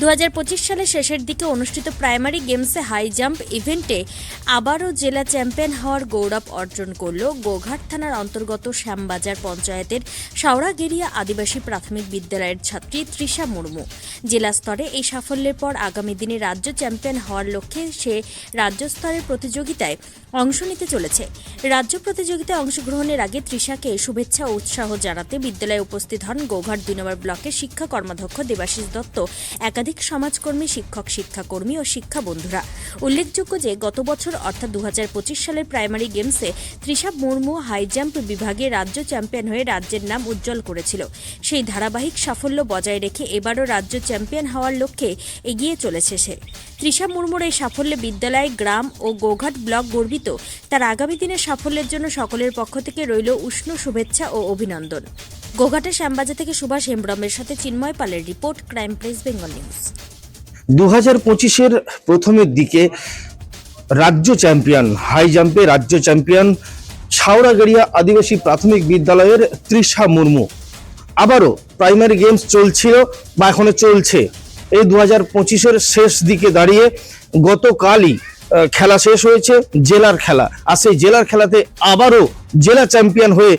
দু সালের শেষের দিকে অনুষ্ঠিত প্রাইমারি গেমসে হাই জাম্প ইভেন্টে আবারও জেলা চ্যাম্পিয়ন হওয়ার গৌরব অর্জন করল গোঘাট থানার অন্তর্গত শ্যামবাজার পঞ্চায়েতের শাওড়াগেরিয়া আদিবাসী প্রাথমিক বিদ্যালয়ের ছাত্রী তৃষা মুর্মু। জেলা স্তরে এই সাফল্যের পর আগামী দিনে রাজ্য চ্যাম্পিয়ন হওয়ার লক্ষ্যে সে রাজ্য স্তরের প্রতিযোগিতায় অংশ নিতে চলেছে। রাজ্য প্রতিযোগিতায় অংশগ্রহণের আগে তৃষাকে শুভেচ্ছা ও উৎসাহ জানাতে বিদ্যালয়ে উপস্থিত হন গোঘাট দুই নম্বর ব্লকের শিক্ষা কর্মাধ্যক্ষ দেবাশিস দত্ত। একাধিক সমাজকর্মী, শিক্ষক, শিক্ষাকর্মী ও শিক্ষা বন্ধুরা। উল্লেখযোগ্য যে গত বছর, অর্থাৎ দু হাজার পঁচিশ সালের প্রাইমারি গেমসে তৃষা মুর্মু হাই জাম্প বিভাগে রাজ্য চ্যাম্পিয়ন হয়ে রাজ্যের নাম উজ্জ্বল করেছিল। সেই ধারাবাহিক সাফল্য বজায় রেখে এবারও রাজ্য চ্যাম্পিয়ন হওয়ার লক্ষ্যে এগিয়ে চলেছে সে। তৃষা মুর্মুর এই সাফল্যে বিদ্যালয়, গ্রাম ও গোঘাট ব্লক গর্বিত। তার আগামী দিনের সাফল্যের জন্য সকলের পক্ষ থেকে রইল উষ্ণ শুভেচ্ছা ও অভিনন্দন। গোঘাটের শ্যামবাজার থেকে সুভাষ হেমব্রমের সাথে চিন্ময় পালের report, crime press, Bengal news. দু হাজার পঁচিশের প্রথমের দিকে রাজ্য চ্যাম্পিয়ন, হাই জাম্পে রাজ্য চ্যাম্পিয়ন ছাওড়াগড়িয়া আদিবাসী প্রাথমিক বিদ্যালয়ের তৃষা মুর্মু। আবারও প্রাইমারি গেমস চলছিল বা এখনও চলছে। এই দু হাজার পঁচিশের শেষ দিকে দাঁড়িয়ে গতকালই খেলা শেষ হয়েছে, জেলার খেলা। আর সেই জেলার খেলাতে আবারও জেলা চ্যাম্পিয়ন হয়ে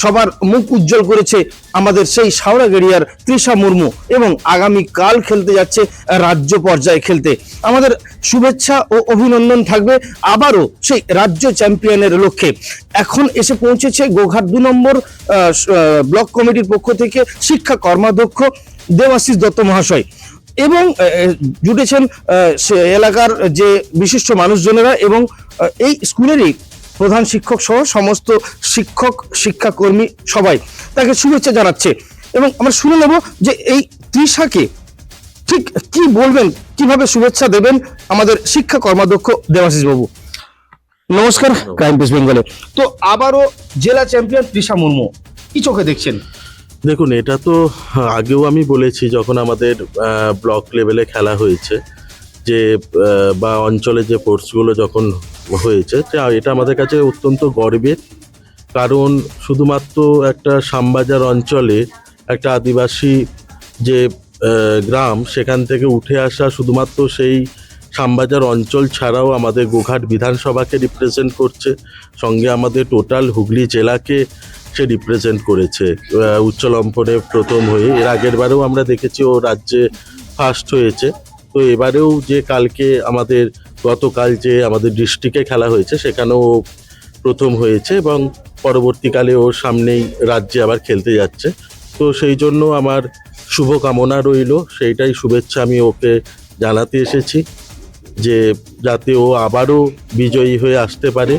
সবার মুখ উজ্জ্বল করেছে আমাদের সেই সাওড়াগেরিয়ার তৃষা মুর্মু এবং আগামী কাল খেলতে যাচ্ছে রাজ্য পর্যায়ে খেলতে। আমাদের শুভেচ্ছা ও অভিনন্দন থাকবে আবারও সেই রাজ্য চ্যাম্পিয়নের লক্ষ্যে। এখন এসে পৌঁছেছে গোঘাট দু নম্বর ব্লক কমিটির পক্ষ থেকে শিক্ষা কর্মাধ্যক্ষ দেবাশিস দত্ত মহাশয় এবং জুটেছেন সে এলাকার যে বিশিষ্ট মানুষজনেরা এবং এই স্কুলেরই প্রধান শিক্ষক সহ সমস্ত শিক্ষক, শিক্ষাকর্মী সবাই তাকে শুভেচ্ছা জানাচ্ছে। এবং আমরা শুনে নেব যে এই তৃষাকে ঠিক কি বলবেন, কীভাবে শুভেচ্ছা দেবেন আমাদের শিক্ষা কর্মাধ্যক্ষ দেবাশিস বাবু নমস্কার ক্রাইম পেস বেঙ্গলে তো আবারও জেলা চ্যাম্পিয়ন তৃষা মুর্মু, কি চোখে দেখছেন? দেখুন, এটা তো আগেও আমি বলেছি যখন আমাদের ব্লক লেভেলে খেলা হয়েছে, যে বা অঞ্চলে যে স্পোর্টসগুলো যখন হয়েছে। এটা আমাদের কাছে অত্যন্ত গর্বের। কারণ শুধুমাত্র একটা শ্যামবাজার অঞ্চলে একটা আদিবাসী যে গ্রাম সেখান থেকে উঠে আসা শুধুমাত্র সেই শ্যামবাজার অঞ্চল ছাড়াও আমাদের গোঘাট বিধানসভাকে রিপ্রেজেন্ট করছে সঙ্গে আমাদের টোটাল হুগলি জেলাকে সে রিপ্রেজেন্ট করেছে। আহ, উচ্চল অম্পনে প্রথম হয়ে। এর আগের বারেও আমরা দেখেছি ও রাজ্যে ফার্স্ট হয়েছে। তো এবারেও যে কালকে আমাদের গতকাল যে আমাদের ডিস্ট্রিক্টে খেলা হয়েছে, সেখানেও প্রথম হয়েছে এবং পরবর্তীকালে ওর সামনেই রাজ্যে আবার খেলতে যাচ্ছে। তো সেই জন্য আমার শুভকামনা রইল। সেইটাই শুভেচ্ছা আমি ওকে জানাতে এসেছি যে যাতে ও আবারও বিজয়ী হয়ে আসতে পারে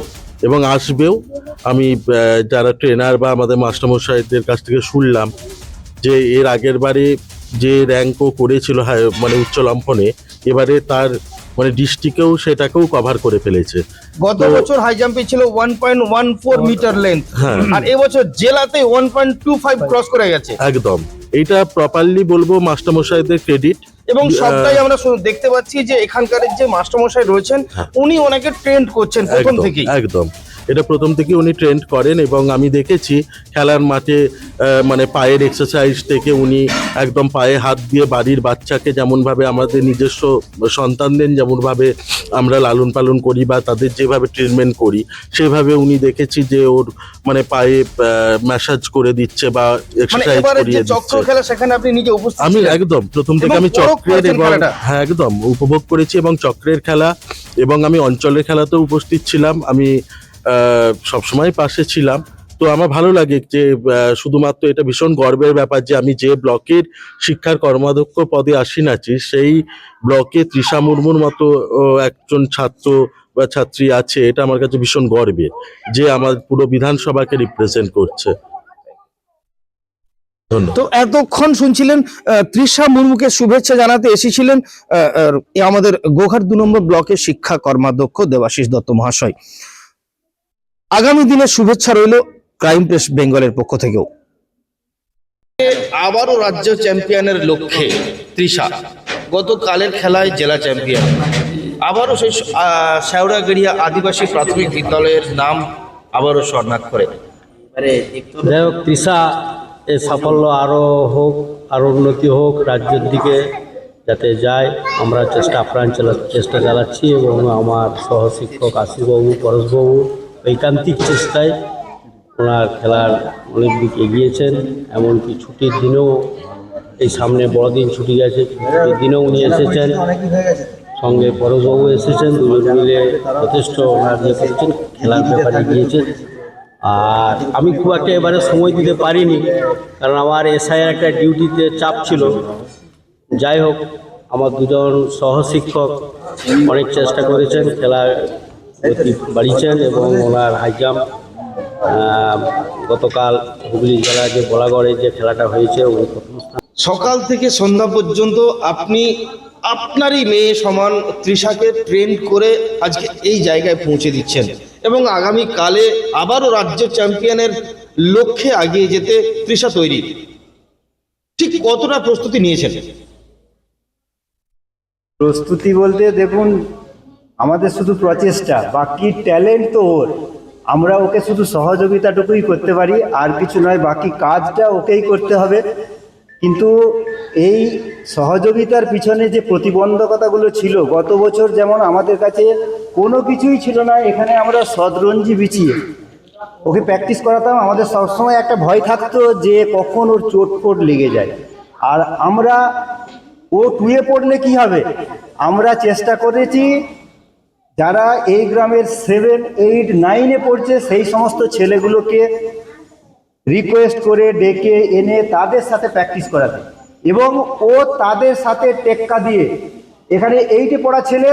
এবং আসবেও। আমি যারা ট্রেনার বা আমাদের মাস্টারমশাইদের কাছ থেকে শুনলাম যে এর আগের বারে যে র্যাঙ্কও করেছিল মানে উচ্চ লম্ফনে, এবারে তার মানে ডিস্ট্রিক্টেও সেটাকেও কভার করে ফেলেছে। গত বছর হাই জাম্পে ছিল one point one four metre length আর এবছর জেলাতে one point two five cross করে গেছে। একদম। এটা প্রপারলি বলব মাস্টারমশাইদের ক্রেডিট এবং সবটাই আমরা দেখতে পাচ্ছি যে এখানকার যে মাস্টারমশাই রয়েছেন হ্যাঁ। উনি ওনাকে ট্রেন্ড করছেন প্রথম থেকেই। একদম। এটা প্রথম থেকে উনি ট্রেন্ড করেন এবং আমি দেখেছি খেলার মাঠে মানে পায়ের এক্সারসাইজ থেকে উনি একদম পায়ে হাত দিয়ে বাড়ির বাচ্চাকে যেমনভাবে আমাদের নিজস্ব সন্তানদের যেমনভাবে আমরা লালন পালন করি বা তাদের যেভাবে ট্রিটমেন্ট করি সেভাবে উনি দেখেছি যে ওর মানে পায়ে ম্যাসাজ করে দিচ্ছে বা মানে এক্সারসাইজ করিয়ে দিচ্ছে। সেখানে আপনি নিজে উপস্থিত আমি একদম প্রথম থেকে আমি চক্রের এবং হ্যাঁ একদম উপভোগ করেছি এবং চক্রের খেলা এবং আমি অঞ্চলের খেলাতেও উপস্থিত ছিলাম। আমি সবসময় পাশে ছিলাম। তো আমার ভালো লাগে যে শুধুমাত্র এটা ভীষণ গর্বের ব্যাপার যে, আমি যে ব্লকের শিক্ষার কর্মাধ্যক্ষ পদে আসি নাছি সেই ব্লকে তৃষা মুর্মুর মতো একজন ছাত্র বা ছাত্রী আছে, এটা আমার কাছে ভীষণ গর্বের যে, আমার পুরো বিধানসভাকে রিপ্রেজেন্ট করছে। তো এতক্ষণ শুনছিলেন তৃষা মুর্মুকে শুভেচ্ছা জানাতে এসেছিলেন আমাদের গোঘাট দু নম্বর ব্লকের শিক্ষা কর্মাধ্যক্ষ দেবাশিস দত্ত মহাশয়। আগামী দিনের শুভেচ্ছা রইল ক্রাইম প্রেস বেঙ্গলের পক্ষ থেকেও। আবারও রাজ্য চ্যাম্পিয়নের লক্ষ্যে তৃষা। গতকালের খেলায় জেলা চ্যাম্পিয়ন। আবারও সেই শেওড়াগড়িয়া আদিবাসী প্রাথমিক বিদ্যালয়ের নাম আবারও স্বর্ণাক্ষরে যাই হোক তৃষা এই সাফল্য আরও হোক আরও উন্নতি হোক রাজ্যের দিকে যাতে যায় আমরা চেষ্টা আপ্রাণ চালা চেষ্টা চালাচ্ছি এবং আমার সহশিক্ষক আশিসবাবু পরশবাবু ঐকান্তিক চেষ্টায় ওনার খেলার অনেক দিক এগিয়েছেন, এমনকি ছুটির দিনেও এই সামনে বড়দিন ছুটি গেছে, ছুটির দিনেও উনি এসেছেন। সঙ্গে পরশবাবু এসেছেন, দুজন মিলে যথেষ্ট ওনার ইয়ে করেছেন, খেলার ব্যাপারে গিয়েছেন। আর আমি খুব একটা এবারে সময় দিতে পারিনি, কারণ আমার এসআইয়ের একটা ডিউটিতে চাপ ছিল। যাই হোক, আমার দুজন সহশিক্ষক অনেক চেষ্টা করেছেন গতি বাড়িয়েছেন এবং ওনার হাই জাম্প আহ, গতকাল হুগলি জেলার যে বলাগড়ে যে খেলাটা হয়েছে উনি প্রথম স্থান। সকাল থেকে সন্ধ্যা পর্যন্ত আপনি আপনারই মেয়ে সমান তৃষাকে ট্রেন করে আজকে এই জায়গায় পৌঁছে দিচ্ছেন এবং আগামী কালে আবারও রাজ্য চ্যাম্পিয়নের লক্ষ্যে আগিয়ে যেতে তৃষা তৈরি। ঠিক কতটা প্রস্তুতি নিয়েছেন? প্রস্তুতি বলতে দেখুন আমাদের শুধু প্রচেষ্টা, বাকি ট্যালেন্ট তো ওর। আমরা ওকে শুধু সহযোগিতাটুকুই করতে পারি, আর কিছু নয়, বাকি কাজটা ওকেই করতে হবে। কিন্তু এই সহযোগিতার পিছনে যে প্রতিবন্ধকতাগুলো ছিল, গত বছর যেমন আমাদের কাছে কোনো কিছুই ছিল না, এখানে আমরা সদরঞ্জি বিছিয়ে। ওকে প্র্যাকটিস করাতাম, আমাদের সবসময় একটা ভয় থাকতো যে কখন ওর চোট ফোট লেগে যায়। আর আমরা, ও টুয়ে পড়লে কি হবে? আমরা চেষ্টা করেছি যারা এই গ্রামের সেভেন এইট নাইনে পড়ছে, সেই সমস্ত ছেলেগুলোকে রিকোয়েস্ট করে ডেকে এনে তাদের সাথে প্র্যাকটিস করাতে। এবং ও তাদের সাথে টেক্কা দিয়ে, এখানে এইটে পড়া ছেলে,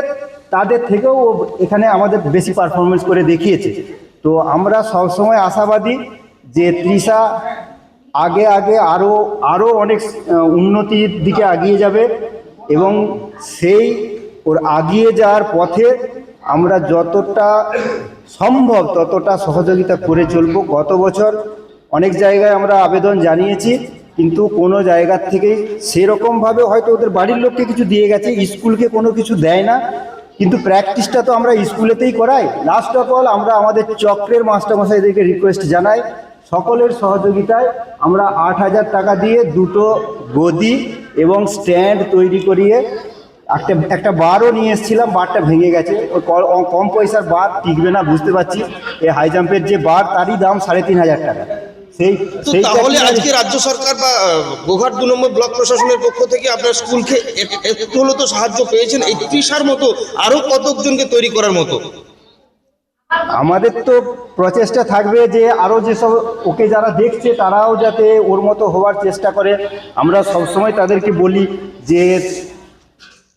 তাদের থেকেও ও এখানে আমাদের বেশি পারফরমেন্স করে দেখিয়েছে। তো আমরা সবসময় আশাবাদী যে তৃষা আগে আগে আরও আরও অনেক উন্নতির দিকে এগিয়ে যাবে এবং সেই ওর আগিয়ে যাওয়ার পথে আমরা যতটা সম্ভব ততটা সহযোগিতা করে চলবো। গত বছর অনেক জায়গায় আমরা আবেদন জানিয়েছি, কিন্তু কোনো জায়গার থেকেই সেরকমভাবে হয়তো ওদের বাড়ির লোককে কিছু দিয়ে গেছে, স্কুলকে কোনো কিছু দেয় না। কিন্তু প্র্যাকটিসটা তো আমরা স্কুলেতেই করাই। লাস্ট অফ অল আমরা আমাদের চক্রের মাস্টারমশাইদেরকে রিকোয়েস্ট জানাই, সকলের সহযোগিতায় আমরা আট হাজার টাকা দিয়ে দুটো গদি এবং স্ট্যান্ড তৈরি করিয়ে একটা একটা বারও নিয়ে এসেছিলাম বারটা ভেঙে গেছে। ওই কম পয়সার বার টিকবে না বুঝতে পারছি। এই হাই জাম্পের যে বার তারই দাম সাড়ে তিন হাজার টাকা। সেই তো সেইটা তাহলে আজকে রাজ্য সরকার বা গোঘাট দু নম্বর ব্লক প্রশাসনের পক্ষ থেকে আপনার স্কুলকে একটু হলেও তো সাহায্য পেয়েছেন এই তৃষার মতো আরও কতজনকে তৈরি করার মতো? আমাদের তো প্রচেষ্টা থাকবে যে আরও যেসব ওকে যারা দেখছে তারাও যাতে ওর মতো হওয়ার চেষ্টা করে। আমরা সবসময় তাদেরকে বলি যে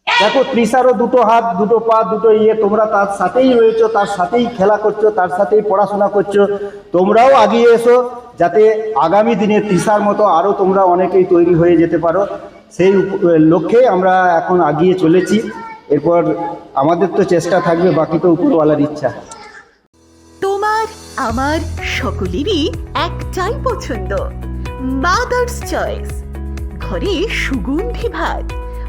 দেখো, তৃষারও দুটো হাত, দুটো পা, দুটো ইয়ে তোমরা তার সাথেই রয়েছো, তার সাথেই খেলা করছ, তার সাথেই পড়াশোনা করছ। তোমরাও আগিয়ে এসো, যাতে আগামী দিনে তৃষার মতো আরও তোমরা অনেকেই তৈরি হয়ে যেতে পারো। সেই লক্ষ্যে আমরা এখন আগিয়ে চলেছি। এরপর আমাদের তো চেষ্টা থাকবে, বাকি তো উপরওয়ালার ইচ্ছা। তোমার, আমার সকলেরই একটাই পছন্দ মাদার্স চয়েস ঘরে সুগন্ধি ভাত।